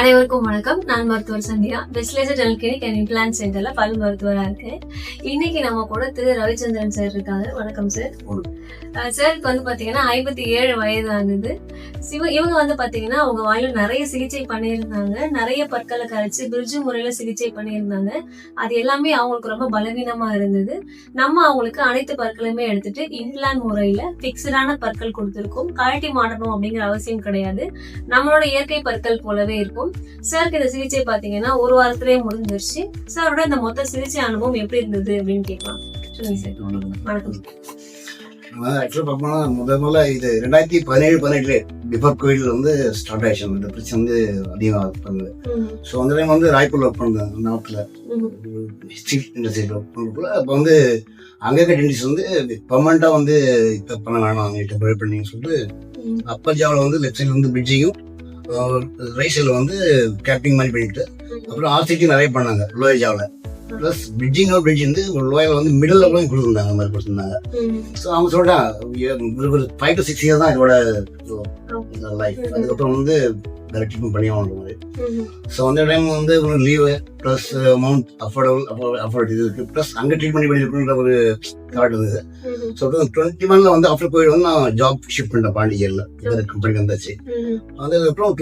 அனைவருக்கும் வணக்கம். நான் மருத்துவர் Sandhya best laser dental clinic and implant சென்டர்ல பல் மருத்துவரா இருக்கேன். இன்னைக்கு நம்ம கூட திரு ரவிச்சந்திரன் சார் இருக்காங்க. வணக்கம் சார் அஹ் சாருக்கு வந்து பாத்தீங்கன்னா ஐம்பத்தி ஏழு வயது ஆகுது சிவ இவங்க வந்து பாத்தீங்கன்னா அவங்க வாயில நிறைய சிகிச்சை பண்ணியிருந்தாங்க. நிறைய பற்களை கரைச்சு பிரிட்ஜு முறையில சிகிச்சை பண்ணியிருந்தாங்க. அது எல்லாமே அவங்களுக்கு ரொம்ப பலவீனமா இருந்தது. நம்ம அவங்களுக்கு அனைத்து பற்களுமே எடுத்துட்டு இம்ப்ளான்ட் முறையில பிக்சடான பற்கள் கொடுத்துருக்கோம். கழட்டி மாட்டணும் அப்படிங்கிற அவசியம் கிடையாது. நம்மளோட இயற்கை பற்கள் போலவே இருக்கும். சாருக்கு இந்த சிகிச்சை பாத்தீங்கன்னா ஒரு வாரத்திலேயே முடிஞ்சிருச்சு. சாரோட இந்த மொத்த சிகிச்சை அனுபவம் எப்படி இருந்தது அப்படின்னு கேட்கலாம். சொல்லுங்க சார் வணக்கம். ஆக்சுவலாக பார்த்தோம்னா முதல் முதல்ல இது ரெண்டாயிரத்தி பதினேழு பதினெட்டுல பிஃபோர் கோவிட் வந்து ஸ்டார்ட் ஆயிடுச்சு. இந்த பிரச்சனை வந்து அதிகமாக பண்ணுது ம், ஸோ அந்த டைம் வந்து ராய்ப்பூர் ஒர்க் பண்ணேன் நாட்டில் ஸ்டீல் இண்டஸ்ட்ரியில் ஒர்க் பண்ணக்குள்ள அப்போ வந்து அங்கே இருக்க டென்டிஸ்ட் வந்து பர்மனெண்ட்டாக வந்து இப்போ பண்ண வேணாம் ப்ரொவைட் பண்ணின்னு சொல்லிட்டு அப்பர் ஜாவில் வந்து லெஃப்ட் சைடில் வந்து பிரிட்ஜையும் ரைட் சைடில் வந்து கேப்பிங் மாதிரி பண்ணிட்டு. அப்புறம் ஆர்சிட்டி நிறைய பண்ணாங்க லோயர் ஜாவில். ப்ளஸ் பிரிட்ஜிங் பிரிட்ஜ் வந்து லோயர் வந்து மிடில் கூட கொடுத்துருந்தாங்க மாதிரி கொடுத்துருந்தாங்க. ஸோ அவங்க சொல்லிட்டாங்க ஒரு ஃபைவ் டு சிக்ஸ் இயர் தான் இதோட லைஃப் அதுக்கப்புறம் வந்து ட்ரீட்மெண்ட் பண்ணி ஆகணும் மாதிரி ஸோ அந்த டைம் வந்து ஒரு leave plus amount affordable afford இது இருக்குது ப்ளஸ் அங்கே ட்ரீட்மெண்ட் பண்ணியிருக்குன்ற ஒரு தாட் இருந்தது. ஸோ டுவெண்ட்டி ஒன்ல வந்து ஆஃப்டர் கோவிட் வந்து நான் ஜாப் ஷிஃப்ட் பண்ணிட்டேன் பாண்டிச்சேரியில் வேறு கம்பெனிக்கு வந்தாச்சு. அதுக்கப்புறம்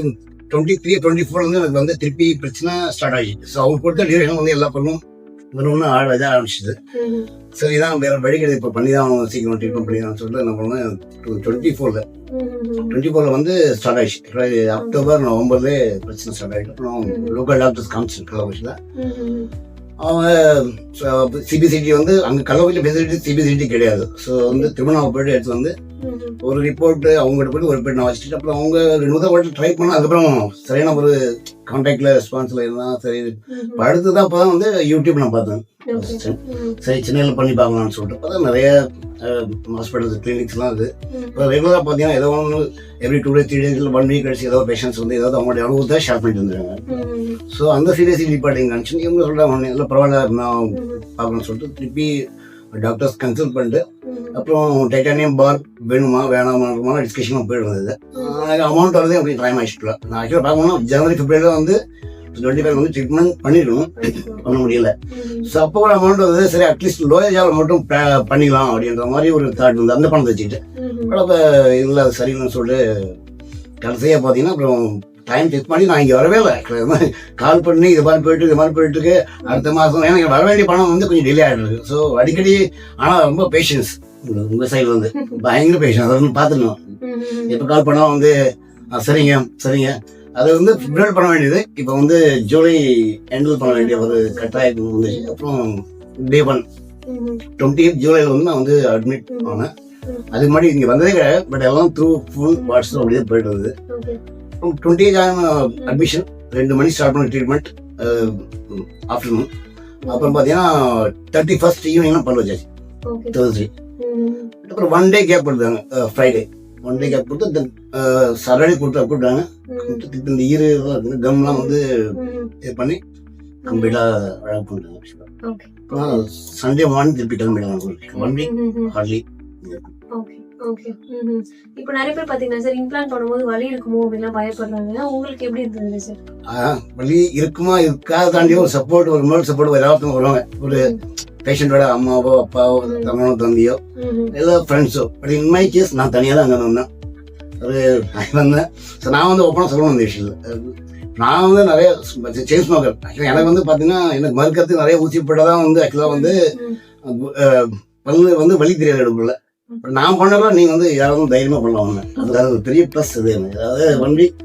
டுவெண்ட்டி த்ரீ டுவெண்ட்டி ஃபோர் வந்து எனக்கு வந்து திருப்பி பிரச்சனை ஸ்டார்ட் ஆகிடுச்சு ஸோ அவங்க கொடுத்த டியூரேஷன் வந்து எல்லா பொருளும் ஒன்று ஒன்று ஆட இதாக ஆரம்பிச்சிது. சரி இதான் வேற வழி கிடையாது இப்போ பண்ணி தான் சீக்கிரம் ட்ரீட்மெண்ட் பண்ணி தான் சொல்லிட்டு என்ன பண்ணேன் டுவெண்ட்டி ஃபோரில் டுவெண்ட்டி ஃபோரில் வந்து ஸ்டார்ட் ஆயிடுச்சு. அக்டோபர் நவம்பர்லேயே பிரச்சனை ஸ்டார்ட் ஆகிட்டு அப்புறம் லோக்கல் டாக்டர்ஸ் காமிச்சு கள்ளக்குறிச்சியில். அவங்க சிபிசிடி வந்து அங்கே கள்ளக்குறிச்சி ஃபெசிலிட்டி சிபிசிடி கிடையாது. ஸோ வந்து திருமணம் போயிட்டு எடுத்து வந்து ஒரு ரிப்போர்ட் அவங்ககிட்ட போயிட்டு ஒரு பேர் நான் வச்சுட்டு அப்புறம் அவங்க ரெண்டு வாட்டி ட்ரை பண்ண அதுக்கப்புறம் சரியான ஒரு கான்டாக்ட்ல ரெஸ்பான்ஸ்ல இருந்தா சரி. அடுத்து தான் அப்போ வந்து யூடியூப் நான் பார்த்தேன். சரி. சென்னையில் பண்ணி பார்க்கலாம்னு சொல்லிட்டு. அப்போ நிறைய ஹாஸ்பிட்டல்ஸ் கிளினிக்ஸ்லாம் இருக்குது இப்போ ரெகுலராக பார்த்தீங்கன்னா ஏதோ ஒன்று எவ்ரி டூ டேஸ் த்ரீ டேஸில் ஒன் வீக் கழிச்சு ஏதோ பேஷண்ட்ஸ் வந்து ஏதாவது அவங்களுடைய அனுபவத்தை ஷேர் பண்ணிட்டு வந்துருக்காங்க. ஸோ அந்த சீரியஸ் டிபார்ட்டிங் நினச்சி இவங்க சொல்கிறாங்க இல்லை பரவாயில்ல நான் பார்க்கணும்னு சொல்லிட்டு திருப்பி டாக்டர்ஸ் கன்சல்ட் பண்ணிட்டு அப்புறம் டைட்டானியம் பார் வேணுமா வேணாமா டிஸ்கஷனும் போயிட்டு இருந்தது அமௌண்ட் வரதே அப்படி டைம் ஆயிடுச்சுல நான் ஆக்சுவலாக பார்க்கணும்னா ஜனவரி பிப்ரவரியில் வந்து டுவெண்ட்டி ஃபைவ் வந்து ட்ரீட்மெண்ட் பண்ணிருக்கணும். பண்ண முடியல. ஸோ அப்போ ஒரு அமௌண்ட் வந்து சரி அட்லீஸ்ட் லோயர் ஜாவில் மட்டும் ப- பண்ணிக்கலாம் அப்படின்ற மாதிரி ஒரு தாட் வந்து அந்த பணத்தை வச்சுக்கிட்டு பட் அப்போ இல்லை அது சரியில்லைன்னு சொல்லிட்டு கடைசியாக பார்த்தீங்கன்னா அப்புறம் டைம் செக் பண்ணி நான் இங்கே வரவே இல்லை. கால் பண்ணி இது மாதிரி போயிட்டு இது மாதிரி போயிட்டு இருக்கு. அடுத்த மாதம் இங்க வர வேண்டிய பணம் வந்து கொஞ்சம் டிலே இருக்கு. ஸோ அடிக்கடி ஆனால் ரொம்ப பேஷன்ஸ் உங்கள் சைடு வந்து. பயங்கர பேஷன்ஸ் அதை வந்து பார்த்துக்கணும் எப்போ கால் பண்ணால் வந்து "ஆ, சரிங்க சரிங்க. அதை வந்து பிப்ரவரி பண்ண வேண்டியது. இப்போ வந்து ஜூலை ஹேண்டில் பண்ண வேண்டிய ஒரு கட்டாயம் வந்துச்சு. அப்புறம் டே ஒன் டுவெண்ட்டி எயிட் ஜூலைல வந்து நான் வந்து அட்மிட் ஆனேன். அதுக்கு முன்னாடி இங்கே வந்ததே கிடையாது. பட் எல்லாம் த்ரூ ஃபுல் வாட்ஸ்அப் அப்படியே போயிட்டு okay. அப்புறம் டுவெண்ட்டி எயிட் அட்மிஷன் ரெண்டு மணி ஸ்டார்ட் பண்ண ட்ரீட்மெண்ட் ஆஃப்டர்நூன் அப்புறம் பார்த்தீங்கன்னா தேர்ட்டி ஃபர்ஸ்ட் ஈவினிங்லாம் பல் வச்சாச்சு. தேர்ஸ்டே அப்புறம் ஒன் டே கேப் கொடுத்தாங்க ஃப்ரைடே ஒன் டே கேப் கொடுத்து தென் சாட்டர்டே கொடுத்தா கூப்பிட்டாங்க. கொடுத்து இந்த ஈரு கம்லாம் வந்து இது பண்ணி கம்ப்ளீட்டாக அழகாக பண்ணிட்டாங்க. அப்புறம் சண்டே மார்னிங் திருப்பி கிளம்பிட்டாங்க ஒன் வீக். Hartley okay. இப்போ நிறைய பேர் பாத்தீங்கன்னா சார் இம்ப்ளான்ட் பண்ணும்போது வலி இருக்குமோ? அப்படின்லாம் பயப்படுறாங்க. உங்களுக்கு எப்படி இருந்தது சார்? வழி இருக்குமா இருக்காத தாண்டி ஒரு சப்போர்ட் ஒரு மேல் சப்போர்ட் எல்லாத்துக்கும் வருவாங்க. ஒரு பேஷண்டோட அம்மாவோ அப்பாவோ தங்கனோ தம்பியோ. எல்லா ஃப்ரெண்ட்ஸோ பட் இன் மை கேஸ் நான் தனியாக தான் அங்கே வந்தேன். ஒரு நான் வந்தேன். ஸோ நான் வந்து ஓப்பனாக சொல்லணும் இந்த விஷயத்தில். நான் வந்து நிறைய செயின் ஸ்மோக்கர் ஆக்சுவலாக எனக்கு வந்து பார்த்தீங்கன்னா எனக்கு மறுக்கிறதுக்கு நிறைய ஊசி போட்டதான் வந்து ஆக்சுவலாக வந்து பல்லு வந்து வலி தெரியாது எடுக்கல. பட் நான் பண்ணலாம் நீங்கள் வந்து யாராவது தைரியமாக பண்ணலாம் ஒன்று அது அது ஒரு பெரிய ப்ளஸ் இது அதாவது one week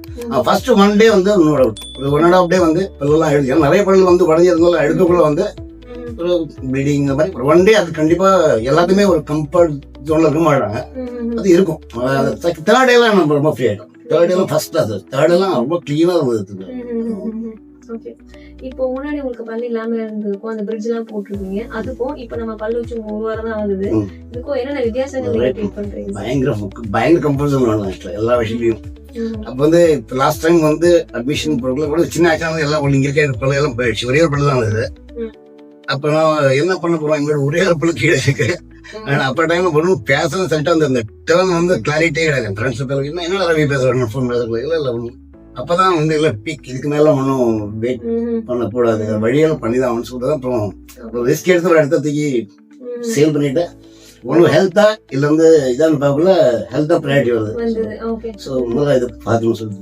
first one day வந்து இன்னொரு ஒரு ஒன் அண்ட் ஆஃப் டே வந்து பல்லெல்லாம் எடுத்து நிறைய பல்லு வந்து உடஞ்சிருந்தாலும் எடுக்கக்குள்ள வந்து ஒரு இந்த மாதிரி ஒன் டே அது கண்டிப்பாக எல்லாத்துமே ஒரு கம்ஃபர்ட் ஜோனில் இருக்க மாட்டாங்க அது இருக்கும். தேர்ட் டேலாம் நம்ம ரொம்ப ஃப்ரீ ஆகிடும் தேர்ட் டேலாம் ஃபர்ஸ்ட் கிளாஸ் தேர்ட் எல்லாம் ரொம்ப க்ளீனாக இருந்தது இப்போ முன்னாடி உங்களுக்கு பல்லு இல்லாம இருந்ததுக்கும் அந்த பிரிட்ஜ் எல்லாம் போட்டிருக்கீங்க அதுக்கும் இப்போ நம்ம பல்லு வச்சு ஒரு வாரம் தான் ஆகுது. இதுக்கும் என்னென்ன வித்தியாசங்கள் பண்றீங்க? பயங்கர பயங்கர கம்பல்சன் வேணும் எல்லா விஷயத்தையும். அப்போ வந்து இப்போ லாஸ்ட் டைம் வந்து அட்மிஷன் போறதுல கூட சின்ன ஆக்சுவலாக எல்லாம் இங்கே இருக்க எல்லாம் போயிடுச்சு. ஒரே ஒரு பல்லு தான் இருந்தது. அப்போ நான் என்ன பண்ண போறோம்? எங்களோட ஒரே ஒரு பல்லு கீழே இருக்கு. ஆனா அப்போ டைம் ஒன்றும் பேசணும் சொல்லிட்டு அந்த டேர்ன் வந்து கிளாரிட்டியே கிடையாது. ஃப்ரெண்ட்ஸ் பேர் என்ன என்ன ரவி பேசுறாங்க ஃபோன் பேசுறது இல்லை இல்லை ஒன்றும் அப்பதான் வந்து இல்ல பீக் இதுக்கு மேல ஒன்றும் வெயிட். பண்ணக்கூடாது. வழியெல்லாம் பண்ணி தான் அவனு சொல்லிட்டு அப்புறம் ரிஸ்க் எடுத்து ஒரு இடத்த தூக்கி. சேல் பண்ணிட்டு ஒன்றும் ஹெல்த்தா இல்லை வந்து இதான் பார்க்கல ஹெல்த்தா ப்ரையாரிட்டி வருது. ஸோ முதல்ல இது ஓகே சார்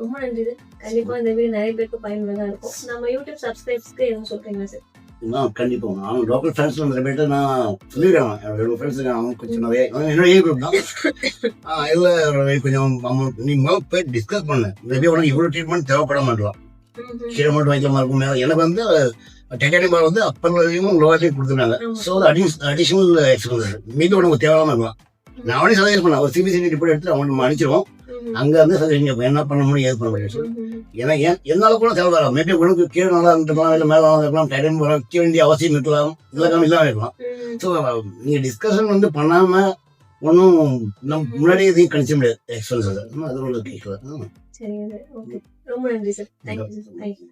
ரொம்ப நன்றி கண்டிப்பா இந்த வீடியோ நிறைய பேருக்கு பயனுள்ளதா இருக்கும். நம்ம யூடியூப் சப்ஸ்கிரைப்ஸ்க்கு எதுவும் சொல்றீங்களா சார் நான் கண்டிப்பா. நானும் லோக்கல் ஃப்ரெண்ட்ஸ் பேர்ட்ட நான் சொல்லிடுறேன் என்னோட ஃப்ரெண்ட்ஸ் அவங்க கொஞ்சம் நிறைய என்னோட குரூப் தான். கொஞ்சம் நீ முதல்ல போய் டிஸ்கஸ் பண்ணு. மேபி உனக்கு இவ்வளோ ட்ரீட்மெண்ட் தேவைப்பட மாட்டலாம். கீழே மட்டும் வைக்கலாமா இருக்கும். எனக்கு வந்து டைட்டானியம் பால் வந்து அப்பர்லையும் லோவர்லையும் கொடுத்துருந்தாங்க. ஸோ அடிஷனல் எக்ஸ்பென்சஸ் மீது உனக்கு தேவையில்லாம இருக்கலாம். நான் அவனே சஜஸ்ட் பண்ணேன். ஒரு சிபிசிடி ரிப்போர்ட் எடுத்து அவனுக்கு அனுப்பிச்சிருவோம். அங்க வந்து சஜஸ்ட் என்ன பண்ண முடியும் ஏது பண்ண முடியும். ஏன்னா ஏன் என்னால கூட தேவை வரும் மேபி உனக்கு கீழே நல்லா இருக்கலாம் இல்லை மேலே இருக்கலாம் டைடன் போகிற கீழே வேண்டிய அவசியம் இருக்கலாம். இதெல்லாம் இல்லாமல் இருக்கலாம். ஸோ நீங்க டிஸ்கஷன் வந்து பண்ணாம ஒன்றும் நம்ம முன்னாடியே இதையும் கணிச்ச முடியாது. எக்ஸ்பென்சஸ் அது ஒன்று கேட்கல சரிங்க சார் ஓகே ரொம்ப நன்றி சார் தேங்க்யூ சார் தேங்க்யூ